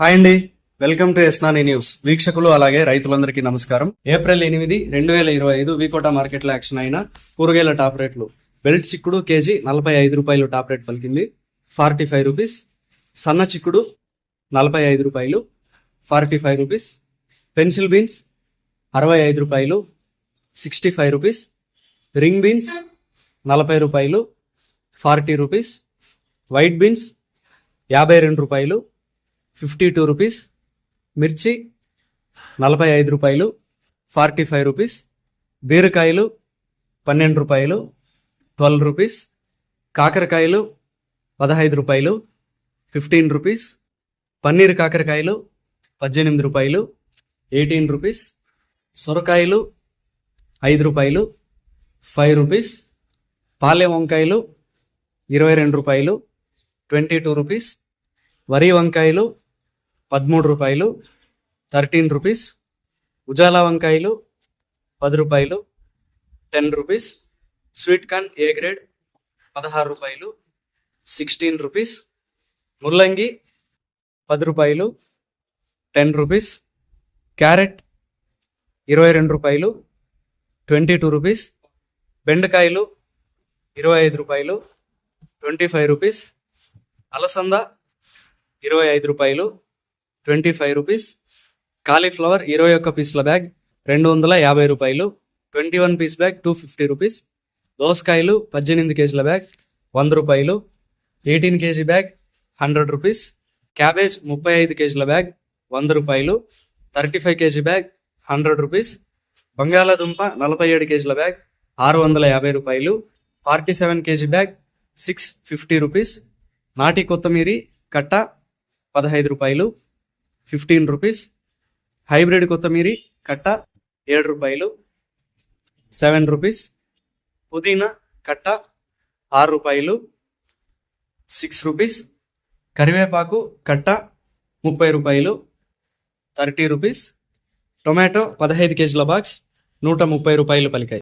Hi అండి. Welcome to ఎస్నాని news. వీక్షకులు అలాగే రైతులందరికీ నమస్కారం. ఏప్రిల్ ఎనిమిది రెండు వేల ఇరవై ఐదు వీకోటా మార్కెట్లో యాక్షన్ అయిన కూరగాయల టాప్ రేట్లు. బెల్ట్ చిక్కుడు కేజీ నలభై ఐదు రూపాయలు టాప్ రేట్ పలికింది. Forty five rupees. సన్న చిక్కుడు నలభై ఐదు రూపాయలు. Forty five rupees. Pencil beans అరవై ఐదు రూపాయలు. Sixty five rupees. Ring beans నలభై రూపాయలు. Forty rupees. వైట్ బీన్స్ యాభై రెండు రూపాయలు. ఫిఫ్టీ టూ రూపీస్ మిర్చి నలభై ఐదు రూపాయలు ఫార్టీ ఫైవ్ రూపీస్ బీరకాయలు పన్నెండు రూపాయలు ట్వెల్వ్ రూపీస్ కాకరకాయలు పదహైదు రూపాయలు ఫిఫ్టీన్ రూపీస్ పన్నీర్ కాకరకాయలు పద్దెనిమిది రూపాయలు ఎయిటీన్ రూపీస్ సొరకాయలు ఐదు రూపాయలు ఫైవ్ రూపీస్ పాలే వంకాయలు ఇరవై రెండు రూపాయలు ట్వంటీ టూ రూపీస్ వరి వంకాయలు పదమూడు రూపాయలు థర్టీన్ రూపీస్ ఉజాలా వంకాయలు పది రూపాయలు ten rupees sweet corn A grade పదహారు రూపాయలు సిక్స్టీన్ రూపీస్ ముల్లంగి పది రూపాయలు టెన్ రూపీస్ క్యారెట్ ఇరవై రెండు రూపాయలు ట్వంటీ టూ రూపీస్ బెండకాయలు ఇరవై ఐదు రూపాయలు ట్వంటీ ఫైవ్ రూపీస్ అలసంద ఇరవై ఐదు రూపాయలు ట్వంటీ ఫైవ్ రూపీస్. కాలీఫ్లవర్ ఇరవై ఒక్క పీసుల బ్యాగ్ రెండు వందల యాభై రూపాయలు. Twenty one piece bag two fifty rupees. దోసకాయలు పద్దెనిమిది కేజీల బ్యాగ్ వంద రూపాయలు. Eighteen KG bag hundred rupees. Cabbage ముప్పై ఐదు కేజీల బ్యాగ్ వంద రూపాయలు. Thirty five KG bag hundred rupees. బంగాళాదుంప నలభై ఏడు కేజీల బ్యాగ్ ఆరు వందల యాభై రూపాయలు. Forty seven KG bag six fifty rupees. నాటి కొత్తమీరి కట్ట పదహైదు రూపాయలు. Fifteen rupees. హైబ్రిడ్ కొత్తిమీరి కట్ట ఏడు రూపాయలు. Seven rupees. పుదీనా కట్ట ఆరు రూపాయలు. Six rupees. కరివేపాకు కట్ట ముప్పై రూపాయలు. Thirty rupees. టొమాటో పదహైదు కేజీల బాక్స్. నూట ముప్పై రూపాయలు పలికాయి.